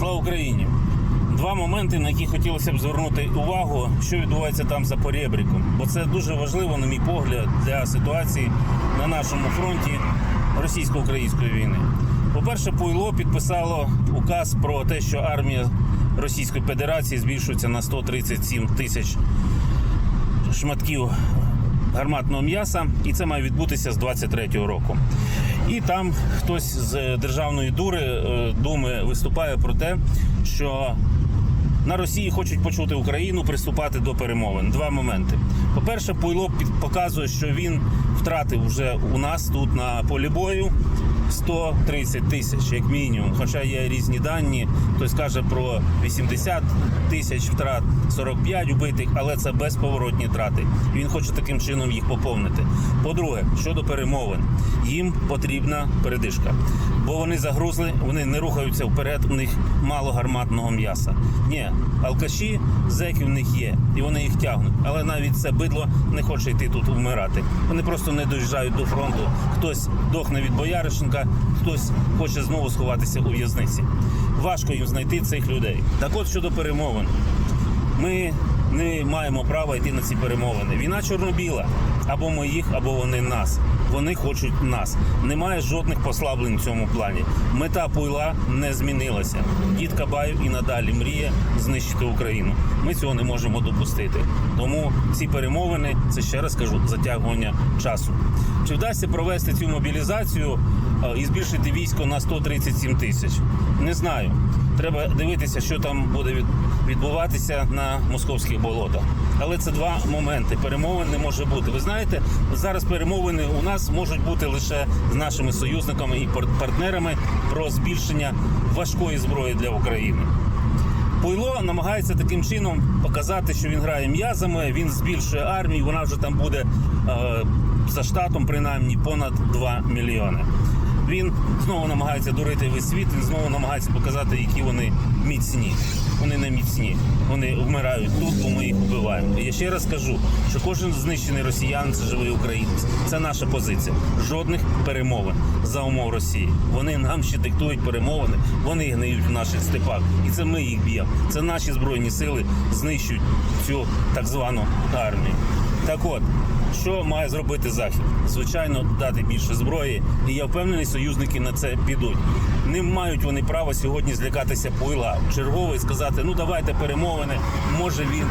Слава Україні! Два моменти, на які хотілося б звернути увагу, що відбувається там за поребриком. Бо це дуже важливо, на мій погляд, для ситуації на нашому фронті російсько-української війни. По-перше, Пуйло підписало указ про те, що армія Російської Федерації збільшується на 137 тисяч шматків гарматного м'яса, і це має відбутися з 23-го року. І там хтось з державної дури е, думи виступає про те, що на Росії хочуть почути Україну, приступати до перемовин. Два моменти. По-перше, Пуйло показує, що він втратив вже у нас тут на полі бою 130 тисяч, як мінімум. Хоча є різні дані. Хтось каже про 80 тисяч втрат, 45 убитих, але це безповоротні трати. І Він хоче таким чином їх поповнити. По-друге, щодо перемовин, їм потрібна передишка, бо вони загрузли, вони не рухаються вперед. У них мало гарматного м'яса. Ні, алкаші, зеки в них є, і вони їх тягнуть. Але навіть це бидло не хоче йти тут вмирати. Вони просто не доїжджають до фронту. Хтось дохне від хтось хоче знову сховатися у в'язниці. Важко їм знайти цих людей. Так от щодо перемовин. Ми не маємо права йти на ці перемовини. Війна чорно-біла. Або ми їх, або вони нас. Вони хочуть нас. Немає жодних послаблень в цьому плані. Мета пуйла не змінилася. Дід Кабаєв і надалі мріє знищити Україну. Ми цього не можемо допустити. Тому ці перемовини це ще раз кажу затягування часу. Чи вдасться провести цю мобілізацію е, і збільшити військо на 137 тисяч? Не знаю. Треба дивитися, що там буде відбуватися на московських болотах. Але це два моменти. Перемовин не може бути. Ви знаєте, зараз перемовини у нас можуть бути лише з нашими союзниками і пар- партнерами про збільшення важкої зброї для України. Пуйло намагається таким чином показати, що він грає м'язами, він збільшує армію, вона вже там буде е, за штатом, принаймні понад 2 мільйони. Він знову намагається дурити весь світ, він знову намагається показати, які вони міцні. Вони не міцні. Вони вмирають тут, бо ми їх вбиваємо. І я ще раз кажу, що кожен знищений росіян це живий українець. Це наша позиція. Жодних перемовин за умов Росії. Вони нам ще диктують перемовини, вони гниють в наших степах. І це ми їх б'ємо. Це наші збройні сили знищують цю так звану армію. Так от, що має зробити Захід? Звичайно, дати більше зброї, і я впевнений, союзники на це підуть. Не мають вони права сьогодні злякатися пуйла черговий сказати: ну давайте перемовини. Може він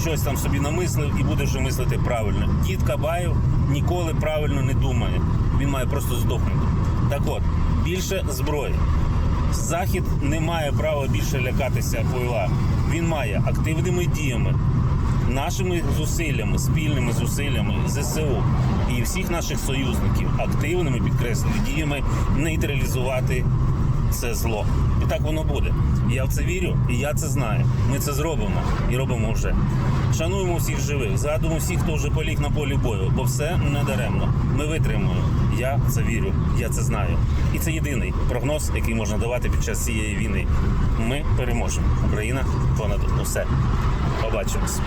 щось там собі намислив і буде вже мислити правильно. Дід Кабаєв ніколи правильно не думає. Він має просто здохнути. Так от, більше зброї. Захід не має права більше лякатися пойла. Він має активними діями, нашими зусиллями, спільними зусиллями ЗСУ і всіх наших союзників, активними підкреслюю діями нейтралізувати це зло. І так воно буде. Я в це вірю, і я це знаю. Ми це зробимо і робимо вже. Шануємо всіх живих, згадуємо всіх, хто вже поліг на полі бою, бо все не даремно. Ми витримуємо. Я це вірю, я це знаю. І це єдиний прогноз, який можна давати під час цієї війни. Ми переможемо. Україна понад усе. Побачимось.